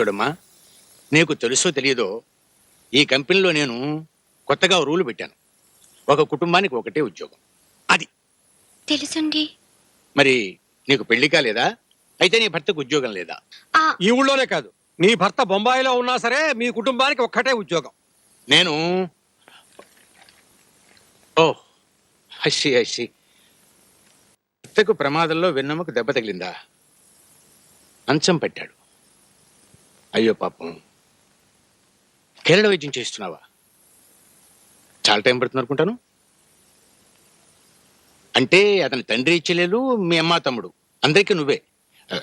చూడమ్మా నీకు తెలుసో తెలియదో ఈ కంపెనీలో నేను కొత్తగా రూలు పెట్టాను. ఒక కుటుంబానికి ఒకటే ఉద్యోగం. అది. తెలుసండి. మరి నీకు పెళ్ళి కాలేదా? అయితే నీ భర్తకు ఉద్యోగం లేదా? ఈ ఊళ్ళోనే కాదు. నీ భర్త బొంబాయిలో ఉన్నా సరే మీ కుటుంబానికి ఒక్కటే ఉద్యోగం. నేను ఓ హసి హసి భర్తకు ప్రమాదంలో వెన్నెముక దెబ్బ తగిలిందా? మంచం పెట్టాడు. అయ్యో పాపం. కేరళ వైద్యం చేస్తున్నావా చాలా టైం పడుతుంది అనుకుంటాను. అంటే అతని తండ్రి చెల్లెలు మీ అమ్మ తమ్ముడు అందరికీ నువ్వే.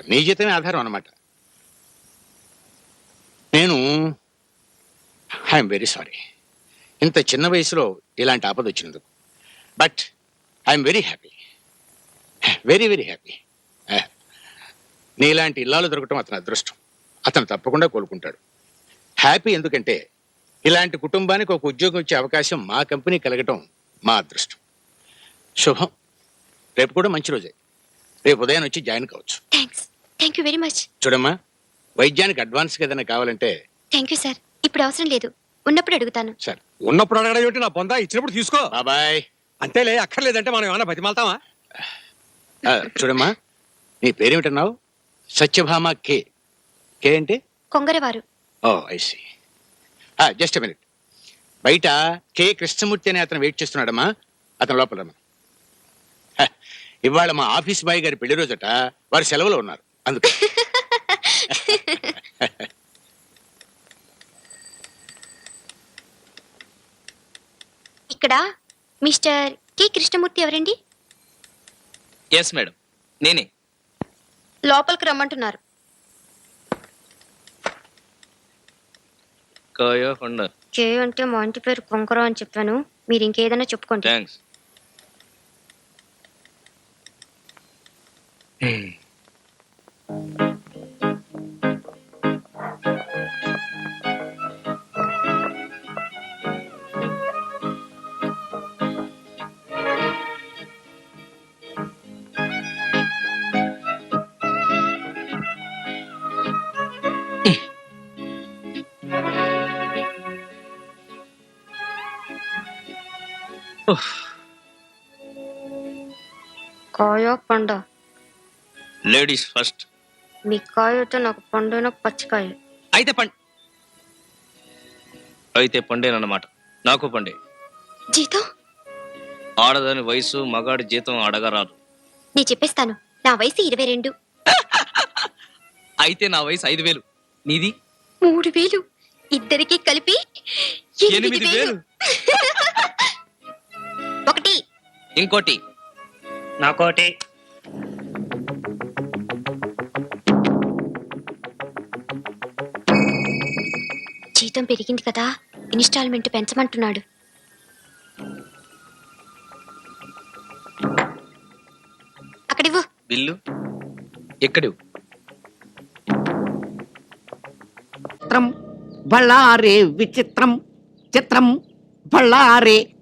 నీ జీతమే ఆధారం అనమాట నేను ఐఎమ్ వెరీ సారీ. ఇంత చిన్న వయసులో ఇలాంటి ఆపద వచ్చినందుకు. But I'm very happy. Very very happy. నీలాంటి ఇల్లాలు దొరకటం అతని అదృష్టం. అతను తప్పకుండా కోలుకుంటాడు. హ్యాపీ ఎందుకంటే ఇలాంటి కుటుంబానికి ఒక ఉద్యోగం ఇచ్చే అవకాశం మా కంపెనీ కలగటం మా అదృష్టం. శుభం. రేపు కూడా మంచి రోజే. రేపు ఉదయం వచ్చి జాయిన్ కావచ్చు. Thanks thank you very much. చూడమ్మా వైద్యానికి అడ్వాన్స్గా ఏదైనా కావాలంటే థ్యాంక్ యూ సార్. ఇప్పుడు అవసరం లేదు. ఉన్నప్పుడు అడుగుతాను. సార్. ఉన్నప్పుడు అడగడం ఏమిటి? నా బొందా ఇచ్చినప్పుడు తీసుకో. బాబాయ్. అంతేలే అక్కర్లేదంటే మనం ఏమైనా బతిమాలతామా? చూడమ్మా నీ పేరేమిటన్నావు? సత్యభామ కే. అంటే కొంగరవారు. ఓ ఐసి జస్ట్ మినిట్ బయట కే. కృష్ణమూర్తి అనే అతను వెయిట్ చేస్తున్నాడమ్మా. అతను లోపల రమ్మను. హ, ఇవాళ మా ఆఫీస్ బాయ్ గారి పెళ్ళి రోజట వారు సెలవులో ఉన్నారు. అందుకు. ఇక్కడ మిస్టర్ కె. కృష్ణమూర్తి ఎవరండి? ఎస్ మేడం నేనే. లోపలికి రమ్మంటున్నారు. కాయో హోండా కే అంటే మా ఇంటి పేరు కొంకర అని చెప్పాను. మీరు ఇంకేదైనా చెప్పుకోండి. థ్యాంక్స్ కాయ పండ. Ladies first. మీ కాయ అయితే నాకు పండున పచ్చికాయ. అయితే పండ్. అయితే పండేనన్నమాట. నాకు పండే. జీతం? ఆడదాని వయసు మగాడి జీతం అడగరాదు. నేను చెప్పేస్తాను. నా వయసు ఇరవై రెండు. అయితే నా వయసు ఐదు వేలు. నీది? మూడు వేలు. ఇద్దరికి కలిపి ఎనిమిది వేలు. ఒకటి. ఇంకోటి. నాకోటి. జీతం పెరిగింది కదా ఇన్స్టాల్మెంట్ పెంచమంటున్నాడు. అక్కడివ్వు. బిల్లు? ఎక్కడి చిత్రం బళ్ళారే విచిత్రం చిత్రం బళ్ళారే.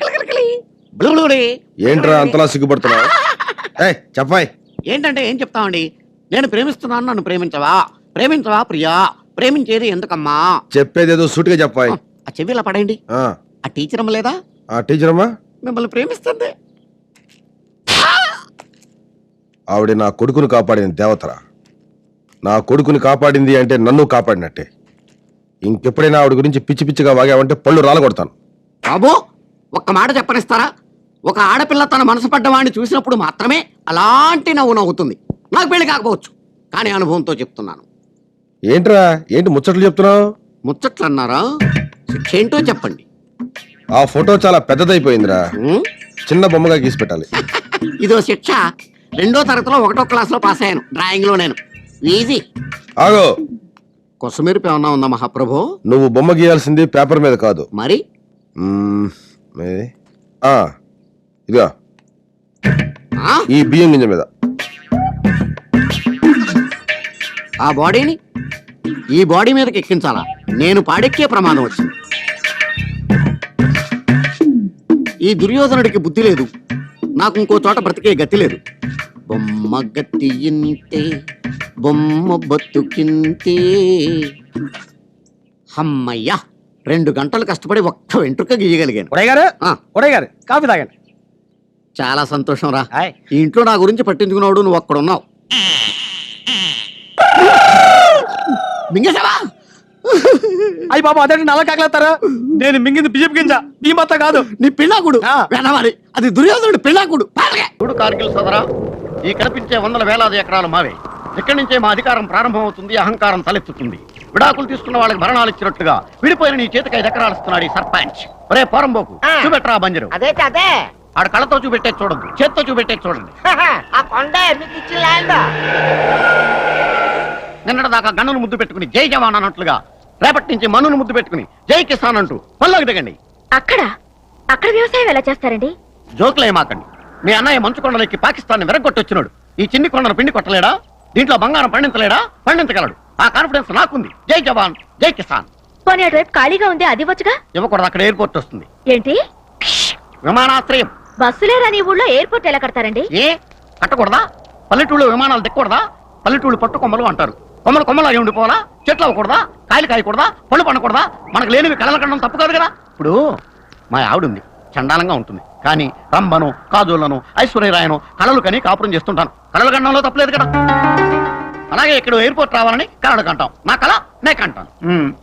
ఏంట్రా అంతలా సిగ్గుపడుతున్నావు? చెప్పాయ్. ఏంటంటే ఏం చెప్తామండి? నేను ప్రేమిస్తున్నాను నన్ను ప్రేమించవా? ప్రేమించవా ప్రియా? ప్రేమించేది ఎందుకమ్మా? చెప్పేదేదో సూటిగా చెప్పాయ్. ఆ చెవి ఇలా పడేయండి. ఆ, ఆ టీచర్ అమ్మ లేదా? ఆ టీచర్ అమ్మా? మిమ్మల్ని ప్రేమిస్తుంది. ఆవిడ నా కొడుకుని కాపాడిన దేవతరా. నా కొడుకుని కాపాడింది అంటే నన్ను కాపాడినట్టే. ఇంకెప్పుడైనా ఆవిడ గురించి పిచ్చి పిచ్చిగా వాగావంటే పళ్ళు రాలగొడతాను. బాబు ఒక్క మాట చెప్పనిస్తారా? ఒక ఆడపిల్ల తన మనసు పడ్డవాడిని చూసినప్పుడు మాత్రమే అలాంటి నవ్వు నవ్వుతుంది. నాకు పెళ్ళి కాకపోవచ్చు. కానీ అనుభవంతో చెప్తున్నాను. ఏంట్రా? ఏంటి ముచ్చట్లు చెప్తున్నావు? ముచ్చట్లు అన్నారా శిక్ష ఏంటో చెప్పండి. ఆ ఫోటో చాలా పెద్దదైపోయిందిరా. ఉం? చిన్న బొమ్మగా గీసి పెట్టాలి. ఇదో శిక్ష. రెండో తరగతిలో ఒకటో క్లాస్లో పాస్ అయ్యాను. డ్రాయింగ్లో నేను. ఈజీ ఆగో. కొసమెరుపు ఏమన్నా ఉందా మహాప్రభు? నువ్వు బొమ్మ గీయాల్సింది పేపర్ మీద కాదు. మరి? మ్మ్? ఆ, ఇదిగో. ఆ? ఈ బియ్యం గింజ మీద. ఆ బాడీని? ఈ బాడీ మీదకి ఎక్కించాలా? నేను పాడెక్కే ప్రమాదం వచ్చింది. ఈ దుర్యోధనుడికి బుద్ధి లేదు. నాకు ఇంకో చోట బ్రతికే గతి లేదు. బొమ్మ గట్టి ఇంతే బొమ్మ బతుకింతే. అమ్మయ్యా రెండు గంటలు కష్టపడి ఒక్క వెంట్రుక గీయగలిగాను. గారు గారు కాఫీ తాగండి. చాలా సంతోషం రా. హాయ్. ఈ ఇంట్లో నా గురించి పట్టించుకున్నాడు నువ్వు అక్కడున్నావు. మింగేశావా? అయ్యి బాబు అదే నల్ల కాకలేస్తారా? నేను మింగింది బిజెపి గింజ. ఈ మొత్తం కాదు. నీ పిల్లాకుడు. ఆ. వెనవాలి. అది దుర్యోధనుడు పిల్లాకుడు. చూడు కార్గిల్ సోదరా ఈ కనిపించే వందల వేలాది ఎకరాలు మావే. ఇక్కడి నుంచే మా అధికారం ప్రారంభమవుతుంది అహంకారం తలెత్తుతుంది. విడాకులు తీసుకున్న వాళ్ళకి భరణాలు ఇచ్చినట్టుగా విడిపోయిన నీ చేతికి ఐదు ఎకరాలు ఇస్తున్నాడు ఈ సర్పంచ్. ఒరే పోరంబోకు. చూపెట్టరా బంజరు. అదే అదే ఆడ కళ్ళతో చూపెట్టే చూడద్దు. చేత్తో చూపెట్టే చూడండి. ఆ కొండ మీకు ల్యాండ్. నిన్నటి దాకా గన్నును ముద్దు పెట్టుకుని జై జవాన్ అన్నట్లుగా రేపటి నుంచి మనును ముద్దు పెట్టుకుని జై కిసాన్ అంటూ పల్లోకి దిగండి. అక్కడ? అక్కడ వ్యవసాయం ఎలా చేస్తారండి? జోకులు ఏమాకండి. మీ అన్నయ్య మంచు కొండలకి పాకిస్తాన్ విరగొట్టొచ్చినాడు ఈ చిన్ని కొండను పిండి కొట్టలేడా? దీంట్లో బంగారం పండించలేడా? పండించగలడు. ఆ కాన్ఫిడెన్స్ నాకుంది. జై జవాన్ జై కిసాన్. పోనీ అటువైపు ఖాళీగా ఉంది అది వచ్చుగా ఇవ్వకూడదు అక్కడ ఎయిర్పోర్ట్ వస్తుంది. ఏంటి? విమానాశ్రయం. బస్సులే రాని ఊళ్ళో ఎయిర్పోర్ట్ ఎలా కడతారండి? ఏ? కట్టకూడదా? పల్లెటూళ్ళు విమానాలు దిక్కకూడదా పల్లెటూళ్ళు పట్టు కొమ్మలు అంటారు. కొమ్మలు కొమ్మలు అయి ఉండిపోవాలా చెట్లు అవ్వకూడదా? కాయలు కాయకూడదా? పళ్ళు పండకూడదా? మనకు లేనివి కళలు కనడం తప్పు కాదు కదా? ఇప్పుడు మా ఆవిడ ఉంది చండాలంగా ఉంటుంది. కానీ రంభను కాజోళ్ళను ఐశ్వర్యరాయను కళలు కని కాపురం చేస్తుంటాను. కళలు కనడంలో తప్పలేదు కదా? అలాగే ఇక్కడ ఎయిర్పోర్ట్ రావాలని కళలు కంటాం. నా కళ నే కంటాను.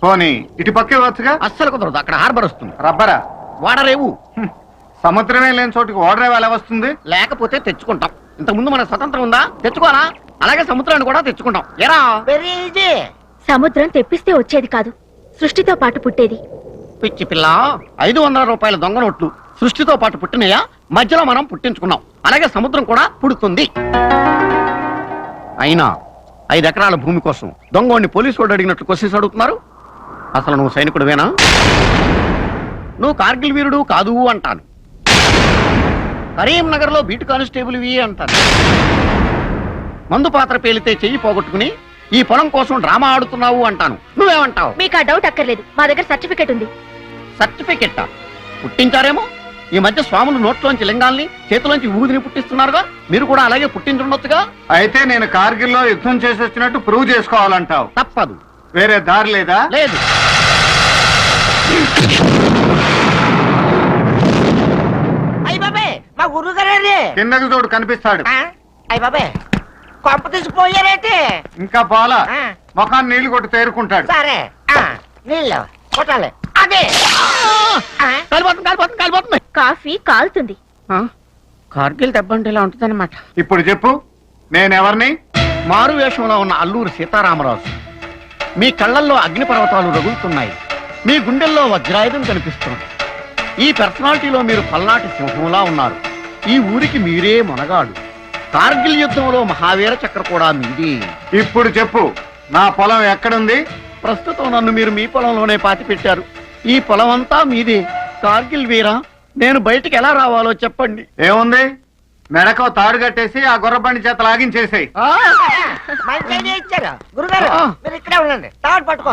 పోనీ. ఇటు పక్కే వచ్చుగా? అస్సలు కుదరదు. అక్కడ హార్బర్ వస్తుంది. రబ్బరా? వాడరేవు. సముద్రమే లేని చోటుకి ఓడరేవు ఎలా వస్తుంది? లేకపోతే తెచ్చుకుంటాం. ఇంతకుముందు మనకు స్వతంత్రం ఉందా? తెచ్చుకోరా అలాగే సముద్రాన్ని కూడా తెచ్చుకుంటాం. ఎరా వెరీ ఈజీ సముద్రం తెప్పిస్తే వచ్చేది కాదు. సృష్టితో పాటు పుట్టేది. పిచ్చి పిల్ల ఐదు వందల రూపాయల దొంగ నోట్లు సృష్టితో పాటు పుట్టినయా? మధ్యలో మనం పుట్టించుకున్నాం. అలాగే సముద్రం కూడా పుడుతుంది. అయినా ఐదు ఎకరాల భూమి కోసం దొంగోడిని పోలీసు వాడు అడిగినట్లు క్వశ్చన్స్ అడుగుతున్నారు. అసలు నువ్వు సైనికుడివేనా? నువ్వు కార్గిల్ వీరుడు కాదు అంటాను. కరీంనగర్లో బీటు కానిస్టేబుల్ ఇవి అంటాను మందు పాత్ర పేలితే చెయ్యి పోగొట్టుకుని ఈ పొలం కోసం డ్రామా ఆడుతున్నావు అంటాను. నువ్వేమంటావు? మీకు ఆ డౌట్ అక్కర్లేదు. మా దగ్గర సర్టిఫికెట్ ఉంది. సర్టిఫికెట్? పుట్టించారేమో? ఈ మధ్య స్వాములు నోట్లోంచి లింగాల్ని చేతిలోంచి ఊదిని పుట్టిస్తున్నారుగా? మీరు కూడా అలాగే పుట్టించుండొచ్చుగా? అయితే నేను కార్గిల్లో యుద్ధం చేసి వచ్చినట్టు ప్రూవ్ చేసుకోవాలంటావు. తప్పదు. వేరే దారి లేదా? లేదు అయ్యి కిందకి చూడు కనిపిస్తాడు. అయ్యి బాబే కొంప తీసిపోయారేంటి ఇంకా పోలా. ముఖాన్ని నీళ్ళు కొట్టి తేరుకుంటాడు. సరే ఆ, నీళ్ళు కొట్టాలి. అదే. కాలిపోతుంది కాలిపోతుంది కాలిపోతుంది. కాఫీ కాలుతుంది. ఆ? కార్గిల్ దెబ్బ అంటే ఇలా ఉంటుందన్నమాట. ఇప్పుడు చెప్పు నేనెవరిని? మారు వేషంలో ఉన్న అల్లూరు సీతారామరాజు. మీ కళ్ళల్లో అగ్నిపర్వతాలు రగులుతున్నాయి. మీ గుండెల్లో వజ్రాయుధం కనిపిస్తుంది. ఈ పర్సనాలిటీలో మీరు పల్నాటి సింహంలా ఉన్నారు. ఈ ఊరికి మీరే మొనగాడు కార్గిల్ యుద్ధంలో మహావీర చక్ర కూడా మీది. ఇప్పుడు చెప్పు నా పొలం ఎక్కడుంది? ప్రస్తుతం నన్ను మీరు మీ పొలంలోనే పాతి పెట్టారు. ఈ పొలం అంతా మీదే. కార్గిల్ వీరా నేను బయటికి ఎలా రావాలో చెప్పండి. ఏముంది? మెడకో తాడు కట్టేసి ఆ గుర్రబండి చేత లాగించేసాయి. ఇచ్చారు. గురుగారు. మీరు ఇక్కడే ఉండండి. తాడు పట్టుకో?